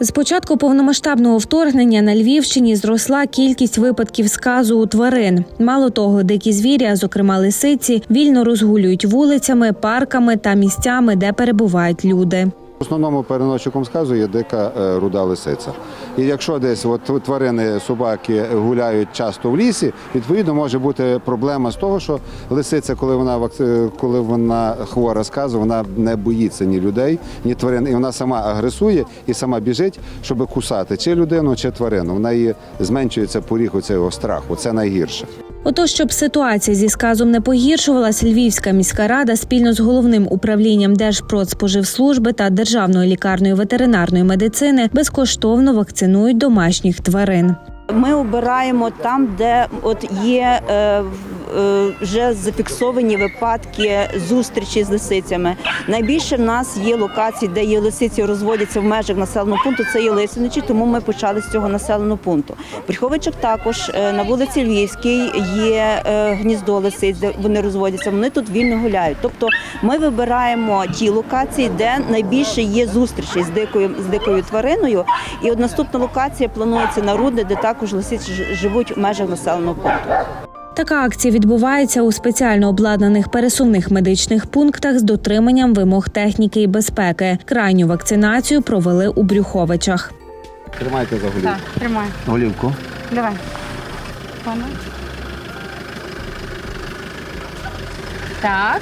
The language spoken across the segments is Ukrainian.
З початку повномасштабного вторгнення на Львівщині зросла кількість випадків сказу у тварин. Мало того, дикі звіря, зокрема лисиці, вільно розгулюють вулицями, парками та місцями, де перебувають люди. Основному переносчиком сказу є дика е, руда лисиця. І якщо десь от тварини, собаки гуляють часто в лісі, відповідно може бути проблема з того, що лисиця, коли вона вакци- коли вона хвора сказу, вона не боїться ні людей, ні тварин, і вона сама агресує і сама біжить, щоб кусати чи людину, чи тварину. В неї зменшується поріг оцього страху. Це найгірше. Отож, щоб ситуація зі сказом не погіршувалась, Львівська міська рада спільно з головним управлінням Держпродспоживслужби та Державною лікарнею ветеринарної медицини безкоштовно вакцинують домашніх тварин. Ми обираємо там, де от є е, вже зафіксовані випадки зустрічі з лисицями. Найбільше в нас є локацій, де є лисиці, розводяться в межах населеного пункту. Це є Лисиничі, тому ми почали з цього населеного пункту. В Бріховичах також е, на вулиці Львівській є е, гніздо лисиць, де вони розводяться. Вони тут вільно гуляють. Тобто ми вибираємо ті локації, де найбільше є зустрічі з дикою з дикою твариною. І от наступна локація планується на Рудне, де також лисиці живуть в межах населеного пункту. Така акція відбувається у спеціально обладнаних пересувних медичних пунктах з дотриманням вимог техніки і безпеки. Крайню вакцинацію провели у Брюховичах. Тримайте за голівку. Так, тримай. Голівку. Давай. Пана. Так.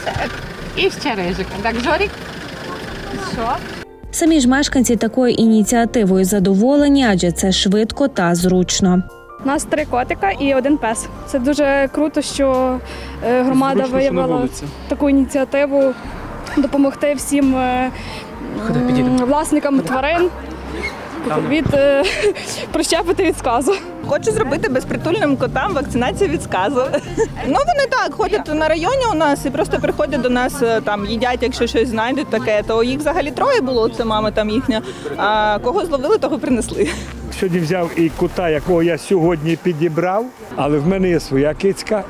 І ще рижик. Так, Жорік. Що? Самі ж мешканці такою ініціативою задоволені, адже це швидко та зручно. У нас три котика і один пес. Це дуже круто, що е, громада Зручно, виявила вулиці. таку ініціативу допомогти всім е, власникам тварин від е, прищепити від сказу. Хочу зробити безпритульним котам вакцинацію від сказу. Ну вони так ходять на районі у нас і просто приходять до нас е, там їдять, якщо щось знайдуть таке. То їх взагалі троє було. Це мама там їхня. А кого зловили, того принесли. Сьогодні взяв і кута, якого я сьогодні підібрав, але в мене є своя кицька,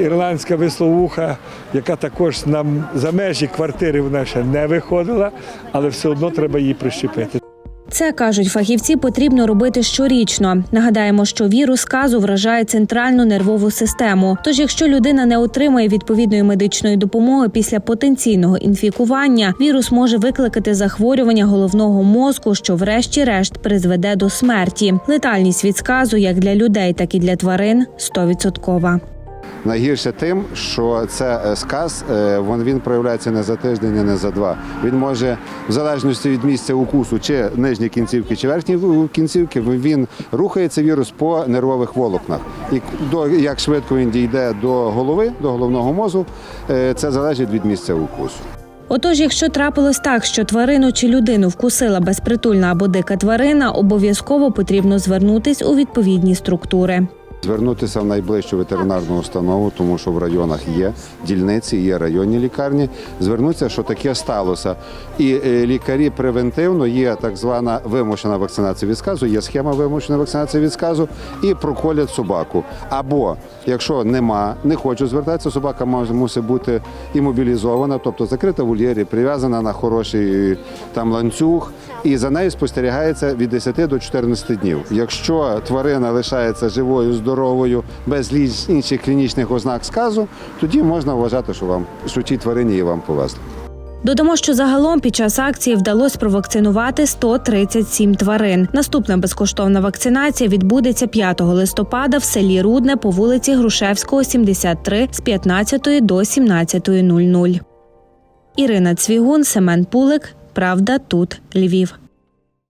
ірландська висловуха, яка також нам за межі квартири вона ще не виходила, але все одно треба її прищепити. Це кажуть фахівці, потрібно робити щорічно. Нагадаємо, що вірус сказу вражає центральну нервову систему. Тож, якщо людина не отримає відповідної медичної допомоги після потенційного інфікування, вірус може викликати захворювання головного мозку, що, врешті-решт, призведе до смерті. Летальність від сказу як для людей, так і для тварин 100%. Найгірше тим, що це е, сказ, е, він, він проявляється не за тиждень, і не за два. Він може, в залежності від місця укусу, чи нижні кінцівки, чи верхні кінцівки, він рухається вірус по нервових волокнах. І до як швидко він дійде до голови, до головного мозу, е, це залежить від місця укусу. Отож, якщо трапилось так, що тварину чи людину вкусила безпритульна або дика тварина, обов'язково потрібно звернутись у відповідні структури. Звернутися в найближчу ветеринарну установу, тому що в районах є дільниці, є районні лікарні. Звернутися, що таке сталося. І е, лікарі превентивно є так звана вимушена вакцинація від сказу, є схема вимушеної вакцинації від сказу і проколять собаку. Або якщо нема, не хочу звертатися, собака мусить бути імобілізована, тобто закрита в вольєрі, прив'язана на хороший е, там ланцюг, і за нею спостерігається від 10 до 14 днів. Якщо тварина лишається живою, здоровою, без ліч- інших клінічних ознак сказу, тоді можна вважати, що вам що тій тварині її вам повезли. Додамо, що загалом під час акції вдалося провакцинувати 137 тварин. Наступна безкоштовна вакцинація відбудеться 5 листопада в селі Рудне по вулиці Грушевського, 73 з 15 до 17.00. Ірина Цвігун, Семен Пулик. Правда, тут Львів.